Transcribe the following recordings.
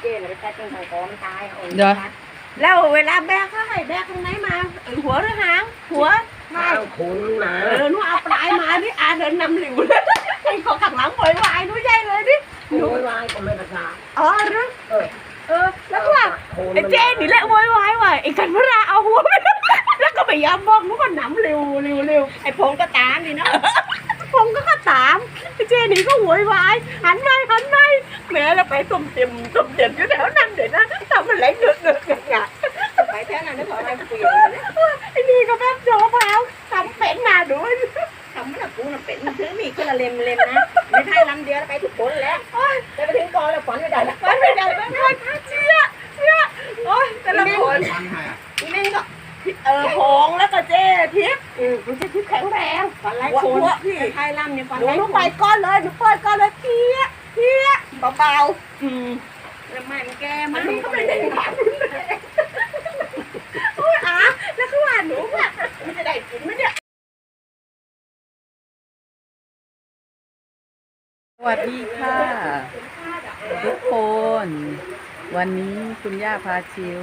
เจ๊เลยไปแต่งทางคอมันตายเอาเดี๋ยว แล้วเวลาแบกเขาให้แบกตรงไหนมาเออหัวหรือหาง หัวไม่ทางคุณนะเออหนูเอาปลายมานี่อาเดินนำหลิวเลยไอ้ของข้างหลังปล่อยวายหนูใหญ่เลยดิโวยวายก็ไม่ภาษาอ๋อหรือเออเออ แล้วก็ว่าโคนไอ้เจนี่แหละโวยวายว่ะไอ้กันพระเอาหัวไปแล้วก็ไปยอมบอกหนูก็หนำเร็วเร็วเร็วไอ้พงก็ตามดิเนาะ พงก็ข้าตามเจนี่ก็หวยวายหันไปหันไปแม่เราไปต้มเต็มต้มเต็มอยู่แถวนั้นเดี๋ยวนะทำอะไรเงอะเงอะเงอะเงอะ ไปแค่นั้นได้พออะไรเปลี่ยน ไอ้นี่ก็แบบโจพาวทำเป็นหนาดู ทำไม่ละกูน่ะเป็นซื้อมีคนละเล่มเล่มนะไม่ใช่ลำเดียวไปทุกคนแล้วจะไปถึงกองแล้วฝันไม่ได้แล้ว มันไม่ได้ไม่ได้เชี่ยเชี่ยโอ้ยแต่ละคน อีนึงก็ เออพงแล้วก็เจ๊ทิพย์มันจะทิพย์แข็งแรง ฝันไร หัว คน หัวพี่ ไทยลำเนี่ยฝัน หนู ไร ลงไปก้อนเลยหนูเปิดก้อนเลยเพี้ยเพี้ยเบาๆอืม แล้วไม่มันแก มั มันน ก็ไม่ได้หวานโอ้ยอะแล้วก็ว่าหนูแบบมันจะได้กินไหมเนี่ย สวัสดีค่ะ ทุกคน วันนี้คุณย่าพาชิว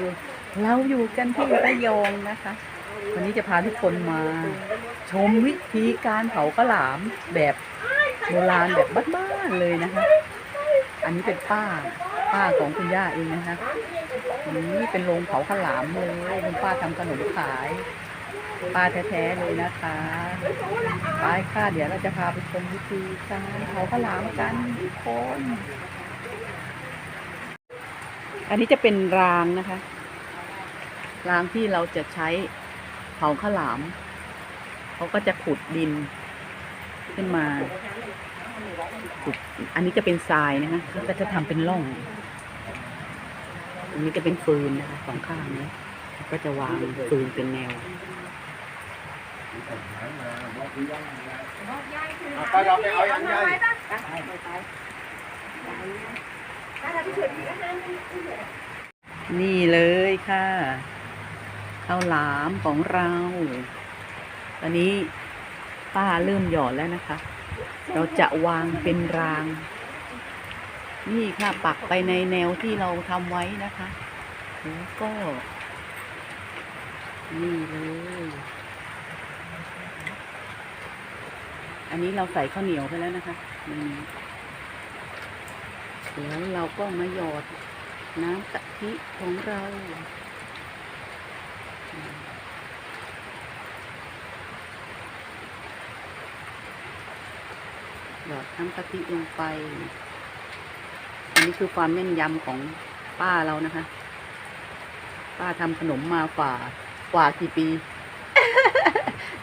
เราอยู่กันที่ระยองนะคะ วันนี้จะพาทุกคนมา ชมวิธีการเผาข้าวหลามแบบโบราณแบบบ้านๆเลยนะคะ อันนี้เป็นป้าป้าของคุณย่าเองนะคะนี่เป็นโรงเผาข้าวหลามเลยคุณป้าทำขนมขาย ป้าแท้ๆเลยนะคะไปค่ะ เดี๋ยวเราจะพาไปชมวิธีการเผาข้าวหลามกันทุกคน อันนี้จะเป็นรางนะคะ รางที่เราจะใช้เผาข้าวหลาม เขาก็จะขุดดิน ขึ้นมาขุดอันนี้จะเป็นทรายนะคะเขาก็จะทำเป็นร่อง อันนี้จะเป็นฟืนนะคะสองข้างนี้ก็จะวางฟืนเป็นแนว ไปเราไปเอาอย่างใหญ่นี่เลยค่ะข้าวหลามของเรา ตอนนี้ป้าเริ่มหยอดแล้วนะคะ เราจะวางเป็นราง นี่ค่ะปักไปในแนวที่เราทำไว้นะคะ แล้วก็ นี่เลย อันนี้เราใส่ข้าวเหนียวไปแล้วนะคะนี่แล้วเราก็มาหยอดน้ำกะทิของเราหยอดน้ำกะทิลงไป อันนี้คือความแม่นยำของป้าเรานะคะ ป้าทำขนมมากว่ากว่ากี่ปี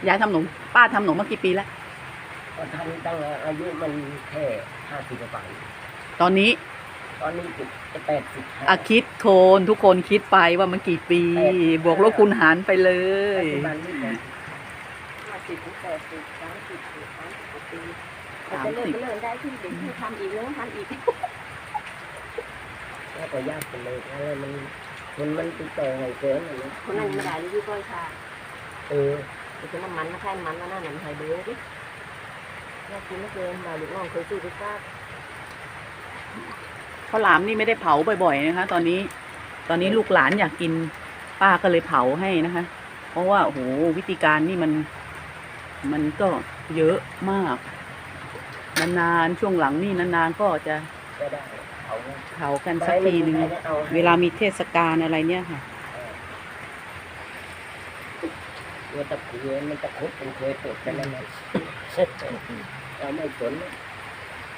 ยายทำขนม ป้าทำขนมมากี่ปีแล้ว ก็ทำตั้งอายุมันแค่ห้าสิบกว่าปีตอนนี้ตอนนี้จะแปดสิบอาคิดโคนทุกคนคิดไปว่ามันกี่ปี บวกลบคูณหารไปเลย ปัจจุบันนี่ห้าสิบถึงแปดสิบสามสิบสามสิบกว่าปีเราจะเลิกก็เลิกได้ที่เด็กที่ทำอีกแล้วทำอีกแล้วก็ยากไปเลยอะไรมันมันมันติดต่อไงเกินอะไรคนนั้นไม่ได้ที่ก้อยค่ะเออคือน้ำมันนะแค่มันแล้วน่าหนังไทยเบื้อดิ เรากินไม่เกินเราลูกน้องเคยซื้อไปทราบข้าวหลามนี่ไม่ได้เผาบ่อยๆนะคะ ตอนนี้ ตอนนี้ลูกหลานอยากกินป้าก็เลยเผาให้นะคะ เพราะว่าโอ้โหวิธีการนี่มัน มันก็เยอะมาก นานๆช่วงหลังนี่นานๆก็จะก็ได้เอาเผากันสักทีหนึ่งเวลามีเทศกาลอะไรเนี่ยค่ะ ตัวตะเคียนมันจะคุดเป็นเคยปวดกันแล้วมันเราไม่สน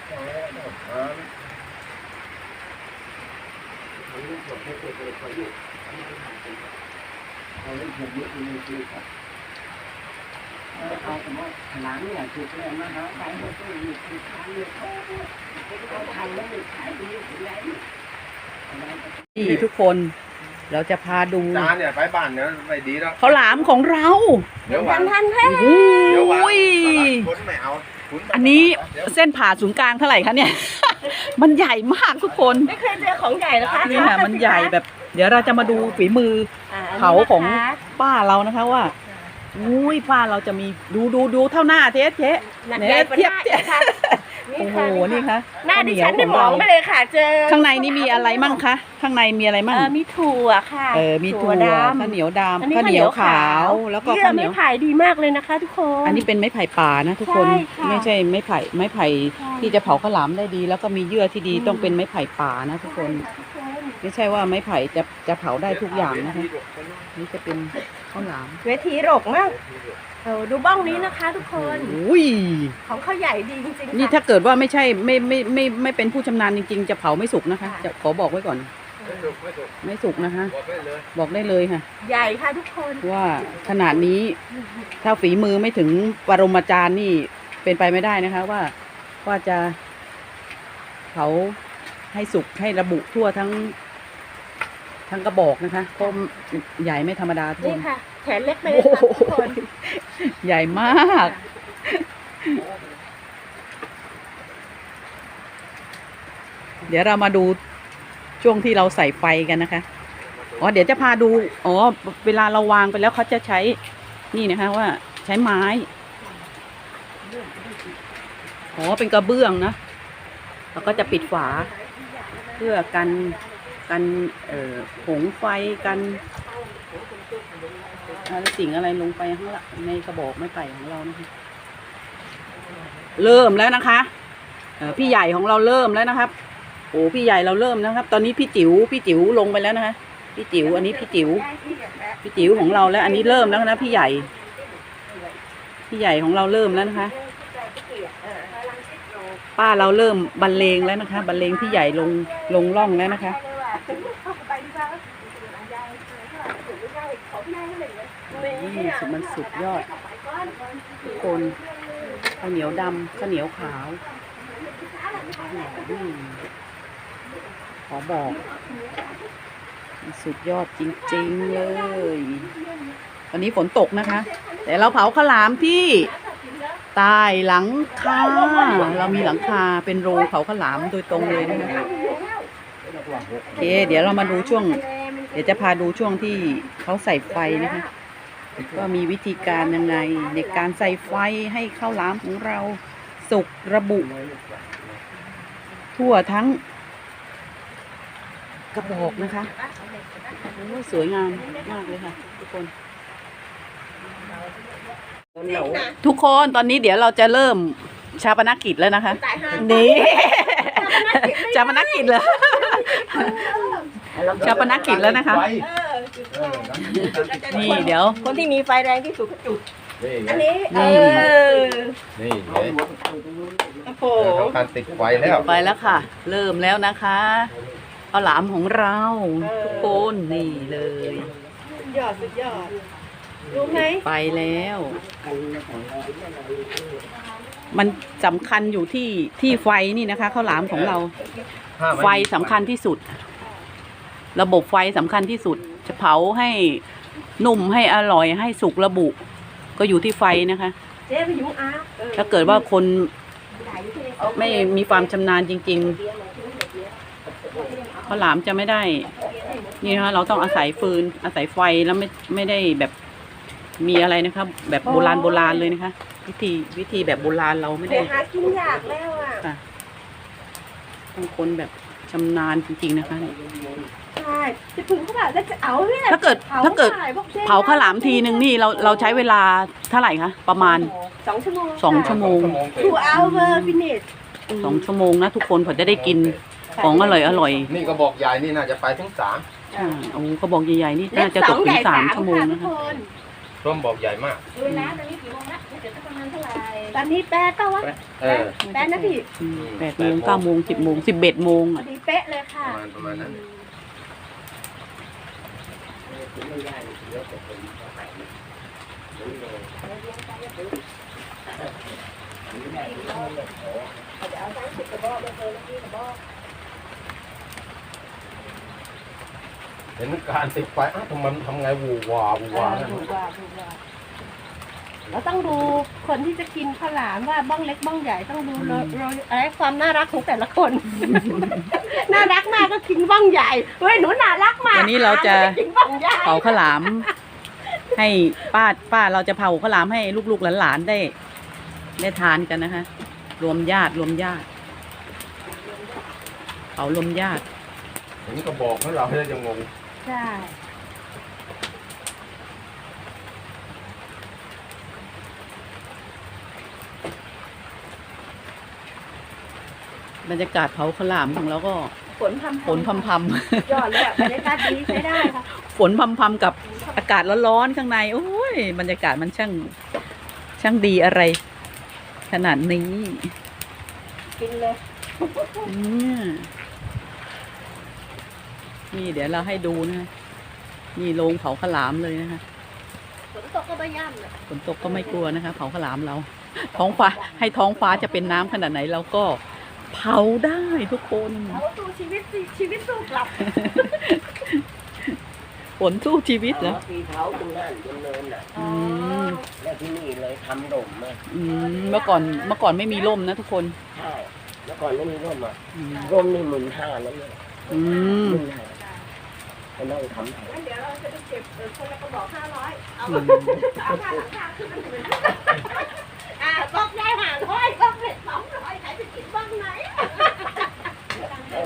เราไม่ถามเอาลูกผมให้ตัวตัวเขาอยู่เอาลูกผมเยอะเลยคือครับเอาแต่ว่าหลังเนี่ยถูกแล้วนะฮะไปหมดเลยคือทางเนี่ยเขาเขาทำแล้วขายดีถึงไหนนี่ทุกคน เราจะพาดูจานเนี่ยไปบ้านเนี่ยไปดีแล้วข้าวหลามของเราเดี๋ยวหวานทันแท้โอ้เดี๋ยวหวานยคนไม่เอาคุณอันนี้เดี๋ยวเส้นผ่าศูนย์กลางเท่าไหร่คะเนี่ย มันใหญ่มากทุกคนไม่เคยเจอของใหญ่นะคะนี่ค่ะมันใหญ่แบบ เดี๋ยวเราจะมาดูฝีมือเผาของ ป้าเรานะคะว่าอุ้ยป้าเราจะมีดูดูดูเท่าหน้าเจ๊เจ๊ หนักเนี่ยใหญ่เทียบเทียบค่ะ โอ้โหนี่คะหน้าดิฉันข้ได้วหเหมนียวองขไปเราเลยค่ะ เจอข้างในนี่มีอะไรมั่งคะข้างในมีอะไรมั่งเออมีถั่วค่ะเออมีถั่วดข้าวเหนียวำอันดำนี้ข้าวเหนียวขาว แล้วก็เยื่อข้าวเหนีไม่ยวไผ่ดีมากเลยนะคะ ทุกคน อันนี้เป็นไม้ไผ่ป่านะ ทุกคนใช่ค่ะไม่ใช่ไม้ไผ่ไม้ไผ่ใช่ที่จะเผาข้าวหลามได้ดี แล้วก็มีเยื่อที่ดีอืมต้องเป็นไม้ไผ่ป่านะทุกคนทุกคน ไม่ใช่ว่าไม้ไผ่จะจะเผาได้ทุกอย่างนะคะนี่จะเป็นข้าวหลามเวทีหรกมาก เออดูบ้องนี้นะคะ ทุกคนอุ้ยของเขาใหญ่ดีจริงๆนี่ค่ะ ถ้าเกิดว่าไม่ใช่ไม่ไม่ไม่ไม่ไม่เป็นผู้ชำนาญจริงๆ จะเผาไม่สุกนะคะจะขอบอกไว้ก่อน ไม่สุกนะคะบอกได้เลยค่ะ ใหญ่ค่ะทุกคน ว่าขนาดนี้ถ้าฝีมือไม่ถึงปรมาจารย์นี่เป็นไปไม่ได้นะคะ ว่าว่าจะเผาให้สุกให้ระบุทั่วทั้ง ทั้งกระบอกนะคะก็ใหญ่ไม่ธรรมดาทุกคนี่นค่ะ แขนเล็กไปเลยค่ะทุกคนใหญ่มาก เดี๋ยวเรามาดูช่วงที่เราใส่ไฟกันนะคะ อ๋อ เดี๋ยวจะพาดู อ๋อ เวลาเราวางไปแล้วเขาจะใช้ นี่นะคะว่าใช้ไม้ อ๋อ เป็นกระเบื้องนะ แล้วก็จะปิดฝา เพื่อกัน กันเอ่อผงไฟกันอะไรสิ่งอะไรลงไปข้างละในกระบอกไม้ไผ่ของเรานะคะเริ่มแล้วนะคะเออพี่ใหญ่ของเราเริ่มแล้วนะครับโอ้พี่ใหญ่เราเริ่มนะครับ ตอนนี้พี่จิ๋วพี่จิ๋วลงไปแล้วนะคะพี่จิ๋วอันนี้พี่จิ๋วพี่จิ๋วของเราแล้ว อันนี้เริ่มแล้วนะพี่ใหญ่ พี่ใหญ่ของเราเริ่มแล้วนะคะป้าเราเริ่มบรรเลงแล้วนะคะบรรเลงพี่ใหญ่ลงลงร่องแล้วนะคะ นี่สุดมันสุดยอดทุกคนข้าวเหนียวดำข้าวเหนียวขาวขอบอก สุดยอดจริง ๆ เลย วันนี้ฝนตกนะคะ แต่เราเผาข้าวหลามที่ใต้หลังคาเรามีหลังคาเป็นโรงเผาข้าวหลามโดยตรงเลยนะคะโอเค เดี๋ยวเรามาดูช่วง เดี๋ยวจะพาดูช่วงที่เขาใส่ไฟนะคะ ว่ามีวิธีการยังไงในการใส่ไฟให้ข้าวหลามของเราสุกระบุ ทั่วทั้ง กระบอกนะคะโอ้ยสวยงามมากเลยค่ะ ทุกคน ทุกคนตอนนี้เดี๋ยวเราจะเริ่มชาปนกิจแล้วนะคะตายห่านี่ชาปนกิจเหรอชาปนกิจแล้วนะคะ นี่เดี๋ยว คนที่มีไฟแรงที่สุดก็จุด นี่ไงอันนี้ เอนี่อนี่ไงโอ้โหทำการติดไฟแล้วไปแล้วค่ะ เริ่มแล้วนะคะข้าวหลามของเราทุกคนนี่เลยสุดยอดสุดยอด รู้ไหม ไปแล้ว มันสำคัญอยู่ที่ที่ไฟนี่นะคะข้าวหลามของเราไฟสำคัญที่สุด ระบบไฟสำคัญที่สุด จะเผาให้นุ่มให้อร่อยให้สุกระบุ ก็อยู่ที่ไฟนะคะ เจ๊ไปยุ่งอาออถ้าเกิดว่าคนไม่มีความชำนาญจริงๆข้าวหลามจะไม่ได้ นี่นะคะเราต้องอาศัยฟืนอาศัยไฟแล้วไม่ไม่ได้แบบมีอะไรนะคะแบบโบราณโบราณเลยนะคะ วิธีวิธีแบบโบราณเราไม่เดี๋ได้ยวหากินยากแล้วอะ ค่ะต้องคนแบบชำนาญจริงๆนะคะ ใช่จะถึงเขาแบบจะเอาเนี่ยถ้าเกิดถ้าเกิด เผาข้าวหลามทีหนึ่งนี่เราเราใช้เวลาเท่าไหร่คะประมาณสองชั่วโมงสองชั่วโมงทูเอาเวอร์ฟินิชสองชั่วโมงนะทุกคนผมจะได้กินของอร่อยอร่อยนี่ก็บอกยายนี่น่าจะไปถึงสามๆใช่โอ้กระบอกใหญ่ๆนี่เล็น่าบจะสตอกงถึใหงญ่สาสามมชั่วโมงค่ะทุนะกคะคนร่วมบอกใหญ่มากดูนะตอนนี้กี่โมงละเดี๋ยวจะประมาณเท่าไหร่ตอนนี้แปดเปล่าวะเออแปดนะพี่อืมแปดโมงเก้าโมงสิบโมงสิบเอ็ดโมงพออะดีเป๊ะเลยปค่ะระมาณประมาณนั้น ไม่ง่ายเลยถือว่าเป็นข้อไห็นการติดไฟอ้าวทำไมมันทำไงวูวาวูวานะ เราต้องดูคนที่จะกินข้าวหลามว่าบ้องเล็กบ้องใหญ่ต้องดูโรโรอะไรความน่ารักของแต่ละคน น่ารักมากก็กินบ้องใหญ่เฮ้ยหนูน่ารักมากวันนี้เราจะ กินบ้องใหญ่เผาข้าวหลาม ให้ป้าป้าเราจะเผาข้าวหลามให้ลูกๆหลานๆได้ ได้ทานกันนะคะ รวมญาติรวมญาติเผารวมญาติเห็นก็บอกให้เราให้จะงง ใช่ บรรยากาศเผาข้าวหลามของเราก็ฝนพำฝนพำพยอดเลยอะบรรยากาศดีใช้ได้ค่ะำ ฝนพำพำกับอากาศร้อนๆข้างในโอ้ยบรรยากาศมันช่างช่างดีอะไร ขนาดนี้กินเลยเนี่ยนี่เดี๋ยวเราให้ดูนะนี่โรงเผาข้าวหลามเลยนะคะ ฝนตกก็ไม่ย่ำเลยฝนตกก็ไม่กลัวนะคะเผาข้าวหลามเรา ท้องฟ้าให้ท้องฟ้าจะเป็นน้ำขนาดไหนเราก็ เผาได้ทุกคนเขาสู้ชีวิตสิชีวิตสู้กลับฝนสู้ชีวิตเหรอปีเท้าตรงนั้นจนเนินน่ะอืมแล้วที่นี่เลยทำดมมาอืมเมื่อก่อนเมื่อก่อนไม่มีร่มนะทุกคนใช่แล้วก่อนไม่มีร่มอะอืมร่มนี่หมื่นห้าแล้วเนี่ยอืมหมื่นห้าไปนั่งทำงั้นเดี๋ยวเราจะไปเก็บเออคนละกระบอกห้าร้อยเอาอืมเอาค่าหลังคาขึ้นมาเลยอ่าบอกยายห้าร้อยบอกเด็ดส องร้อยใครจะกินบ้างไหน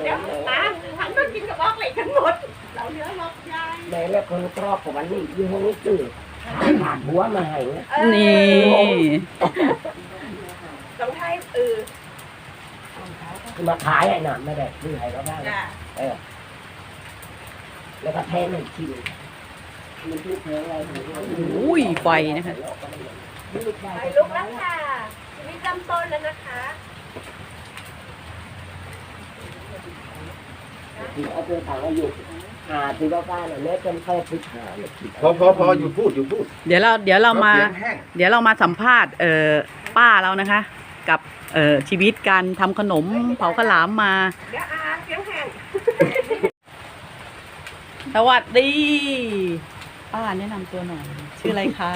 เดี๋ยวตาหันมากินกับบอกเหล็กกันหมด เราเนื้อบอกยายในแล้วคนครอบของวันนี้ยี่ห้อนี้จืดผ่านหัวมาให้นะเออนี่รองเท้าเออคือมาขายไอ้น่ะไม่ได้ซื้อให้เราได้จ้ะเออ แล้วก็แทนอีกทีมันทุกเพลงอะไรถึงอุ้ยไฟนะคะไปลุกแล้วค่ะชีวิต เริ่มต้นแล้วนะคะที่เอาไปต่างอายุหาที่ว่าบ้านเนี่ยแม่จำแค่พิจารณาพอพอพอหยุดพูดหยุดพูดเดี๋ยวเราเดี๋ยวเรามา สียงแห้งเดี๋ยวเรามาสัมภาษณ์เอ่อป้าเรานะคะ กับเอ่อชีวิตการทำขนมเผาข้าวหลามมา เดี๋ยวอาเสียงแห้งสวัสดี ป้าแนะนำตัวหน่อย ชื่ออะไรคะ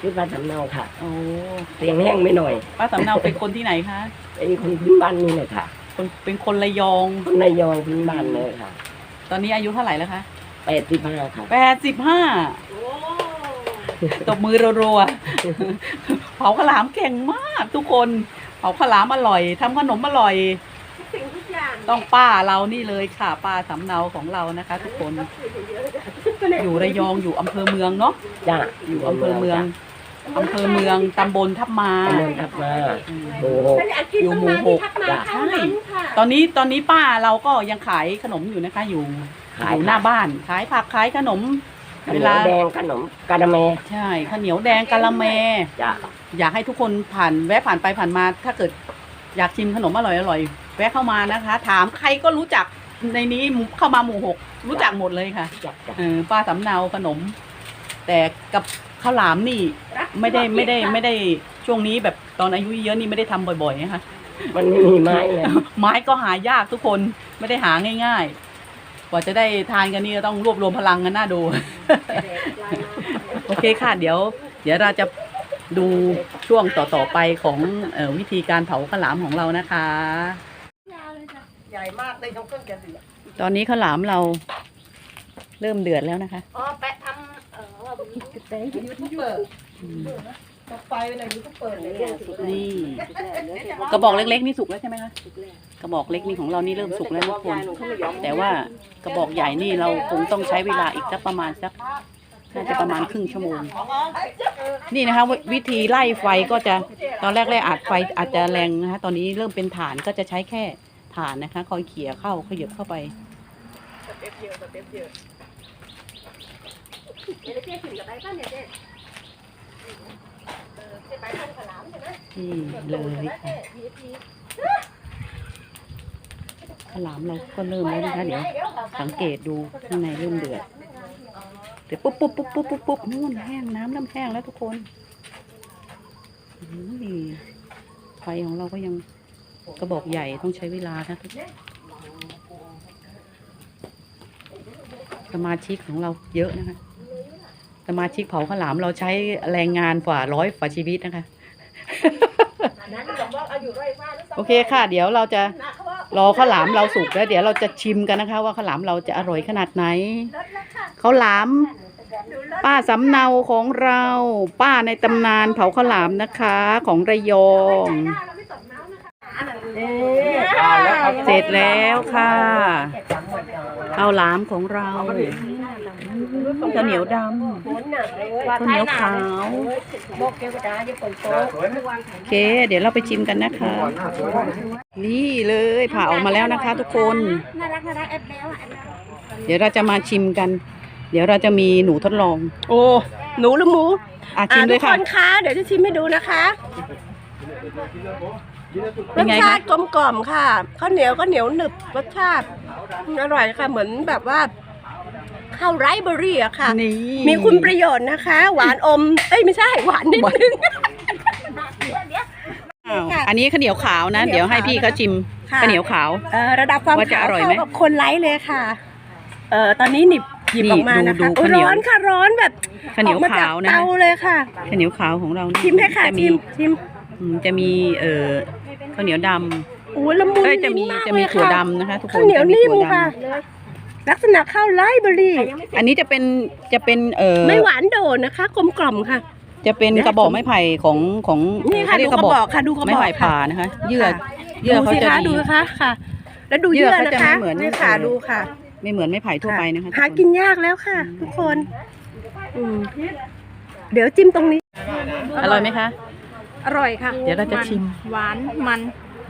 ชื่อบ้านสำเนาค่ะ โอ้เสียงแห้งไม่หน่อย ป้าสำเนาเป็นคนที่ไหนคะ เป็นคนพื้นบ้านนี่เลยค่ะ คนเป็นคนระยอง คนนายองพื้นบ้านเลยค่ะ ตอนนี้อายุเท่าไหร่แล้วคะแปดสิบห้าค่ะแปดสิบห้าโอ้ตบมือรัวๆ เผาข้าวหลามเก่งมากทุกคน เผาข้าวหลามอร่อยทำขนมอร่อยทุกสิ่งทุกอย่างต้องป้าเรานี่เลยค่ะ ป้าสำเนาของเรานะคะ ทุกคน อยู่ระยองอยู่อำเภอเมืองเนาะจ้าอยู่อำเภอเมือง อำเภอเมืองตำบลทับมาตำบลทับมาอืมโอ้โหอยู่หมู่หกจ้ะใช่ตอนนี้ตอนนี้ป้าเราก็ยังขายขนมอยู่นะคะ อยู่ขายอยู่หน้าบ้าน ขายผักขายขนมขนเวมลาแดงขนมกาดาเมใช่ข้าวเหนียวแดงกะละแมจ้าอยากให้ทุกคนผ่านแวะผ่านไปผ่านมา ถ้าเกิดอยากชิมขนมอร่อยอร่อยๆแวะเข้ามานะคะ ถามใครก็รู้จักในนี้เข้ามาหมู่หกรู้จักหมดเลยค่ะจ้าจ้าเออป้าสำเนาขนม แต่กับข้าวหลามนี่ ไม่ได้ไม่ได้ไม่ได้ช่วงนี้แบบตอนอายุเยอะนี่ไม่ได้ทำบ่อยๆนะคะมันไม่มีไม้เลยไม้ก็หายากทุกคนไม่ได้หาง่ายๆ กว่าจะได้ทานกันนี่ก็ต้องรวบรวมพลังกันน่าดู โอเคค่ะ เดี๋ยว เดี๋ยวเราจะดูช่วงต่อๆไปของเออวิธีการเผาข้าวหลามของเรานะคะ ใหญ่มากเลยต้องเครื่องจะเดือดตอนนี้ข้าวหลามเราเริ่มเดือดแล้วนะคะ อ๋อแปะทำเออยูทูบเบอร์ อืมต่อไปเลยยูทูบเบอร์เลยนี่กระบอกเล็กๆนี่สุกแล้วใช่ไหมคะกระบอกเล็กนี่ของเรานี่เริ่มสุกแล้วทุกคนแต่ว่ากระบอกใหญ่นี่เราคงต้องใช้เวลาอีกสักประมาณสักน่าจะประมาณครึ่งชั่วโมง นี่นะคะววิธีไล่ไฟก็จะตอนแรกแรกอาจไฟอาจจะแรงนะคะตอนนี้เริ่มเป็นฐานก็จะใช้แค่ฐานนะคะ คอยเขี่ยเข้าขยับเข้าไปเด็บเดียวเด็บเดียวเดี๋ยวเจ๊ถึงกับไปป่ะเนี่ยเจ๊ นี่เลยค่ะข้าวหลามเราก็เริ่มแล้วนะคะเดี๋ยว สังเกตดูข้างในเริ่มเดือดเดี๋ยวปุ๊บปุ๊บปุ๊บปุ๊บปุ๊บปุ๊บนู่นแห้งน้ำเริ่มแห้งแล้วทุกคนนี่ไฟของเราก็ยังกระบอกใหญ่ต้องใช้เวลานะทุกสมาชิกของเราเยอะนะคะ สมาชิกเผาข้าวหลามเราใช้แรงงานกว่าร้อยกว่าชีวิตนะคะ โอเคค่ะ เดี๋ยวเราจะรอข้าวหลามเราสุกแล้ว เดี๋ยวเราจะชิมกันนะคะ ว่าข้าวหลามเราจะอร่อยขนาดไหนข้าวหลาม ป้าสำเนาของเรา ป้าในตำนานเผาข้าวหลามนะคะ ของระยองใช้ได้แล้วเสร็จแล้วค่ะข้าวหลามของเรา ข้าวเหนียวดำข้าวเหนียวขาวบอกเทวดาจะฝนตกโอเค เดี๋ยวเราไปชิมกันนะคะ นี่เลยผ่าออกมาแล้วนะคะ ทุกคน น่ารักน่ารักแอปแล้วอะเดี๋ยวเราจะมาชิมกัน เดี๋ยวเราจะมีหนูทดลอง โอ้หนูหรือหมูอะชิมเลยทุกค่ะคนคะเดี๋ยวจะชิมให้ดูนะคะเป็นไงรสคะชาติกลมกล่อมค่ะข้าวเหนียวก็เหนียวหนึบรสชาติอร่อยค่ะเหมือนแบบว่า ข้าวไรซ์เบอร์รี่อะค่ะ นี่มีคุณประโยชน์นะคะ หวานอม เอ้ยไม่ใช่หวานนิดนึง อ้าวอันนี้ข้าวเหนียวขาวนะ เดี๋ยวให้พี่เขาชิมค่ะ ข้าวเหนียวขาว เอ่อระดับความว่าจะขาวอร่อยไหมเท่ากับคนไลท์เลยค่ะเอ่อตอนนี้หนิบหยิบนี่ออกมานะดูคะดูโอ้ยข้าวเหนียวร้อนค่ะร้อนแบบข้าวเหนียวออกมจกขาวนะ เตาเลยค่ะข้าวเหนียวขาวของเรานี่ชิมให้ค่ะจะมีชิมชิมอืมจะมีเอ่อข้าวเหนียวดำโอ้ยละมุนเอ้ยจะมีลิ้นากจะมีเลยถั่วค่ดำนะคะ ทุกคนข้าวเหนียวจะมีนิ่มถั่วดค่ะ ลักษณะข้าวไรซ์เบอร์รี่ำอันนี้จะเป็นจะเป็นเอ่อไม่หวานโดดนะคะ กลมกล่อมค่ะ จะเป็นกระบอกไม้ไผ่ของของนี่ค่ะเขาเรีดูยกระบอกค่ะดูกระไม้บอกไผ่ผ่าค่ะนะคะเยื่อค่ะเยื่อดูเขาสิจะคะดีดูนะคะค่ะ แล้วดูเยื่เยื่ออเขานะจะคะไม่เหมือนนี่ค่ะเอ่อดูค่ะ ไม่เหมือนไม้ไผ่ทั่วไปนะคะหาทุกิคนยากแล้วค่ะ ทุกคนอืมเดี๋ยวจิ้มตรงนี้ อร่อยไหมคะ อร่อยค่ะ เดี๋ยวเราจะชิม หวานมัน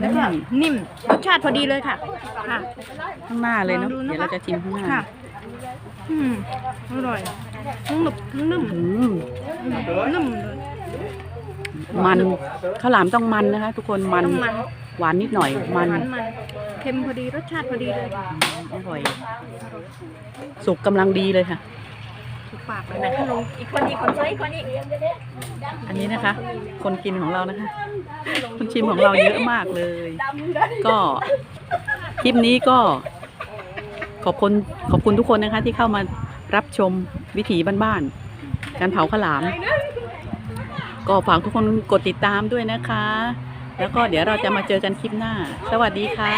แล้วก็อืมนิ่มรสชาติพอดีเลยค่ะ ค่ะ ข้างหน้าเลยเนาะลองดูนะคะ เดี๋ยวเราจะชิมข้างหน้าค่ะ อืมอร่อยทั้งหนึบทั้งนุ่มอืมนุ่มเลยมันข้าวหลามต้องมันนะคะ ทุกคนมันต้องมันหวานนิดหน่อยหมัวานนมันเค็มพอดีรสชาติพอดีเลย อร่อย สุกกำลังดีเลยค่ะ ถูกปากเลยนะคะลุงอีกคนอีกคนช่วยอีกคนอีกอันนี้นะคะ คนกินของเรานะคะ คนชิมของเราเยอะมากเลย ก็คลิปนี้ก็ ขอบคุณขอบคุณทุกคนนะคะ ที่เข้ามารับชมวิถีบ้านๆการเผาข้าวหลาม ก็ฝากทุกคนกดติดตามด้วยนะคะ แล้วก็เดี๋ยวเราจะมาเจอกันคลิปหน้า สวัสดีค่ะ